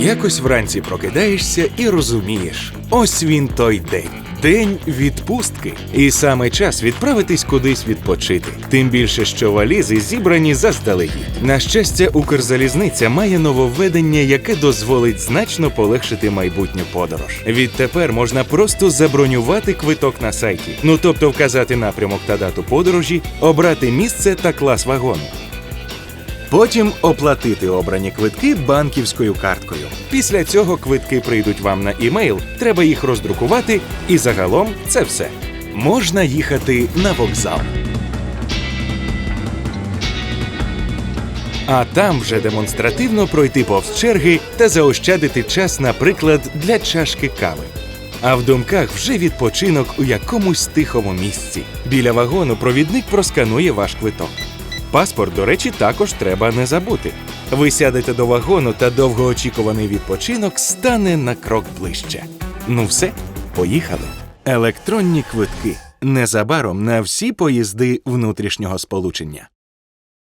Якось вранці прокидаєшся і розумієш, ось він той день. День відпустки, і саме час відправитись кудись відпочити. Тим більше, що валізи зібрані заздалегідь. На щастя, Укрзалізниця має нововведення, яке дозволить значно полегшити майбутню подорож. Відтепер можна просто забронювати квиток на сайті, ну тобто вказати напрямок та дату подорожі, обрати місце та клас вагону. Потім оплатити обрані квитки банківською карткою. Після цього квитки прийдуть вам на імейл, треба їх роздрукувати, і загалом це все. Можна їхати на вокзал. А там вже демонстративно пройти повз черги та заощадити час, наприклад, для чашки кави. А в думках вже відпочинок у якомусь тихому місці. Біля вагону провідник просканує ваш квиток. Паспорт, до речі, також треба не забути. Ви сядете до вагону та довгоочікуваний відпочинок стане на крок ближче. Ну все, поїхали. Електронні квитки незабаром на всі поїзди внутрішнього сполучення.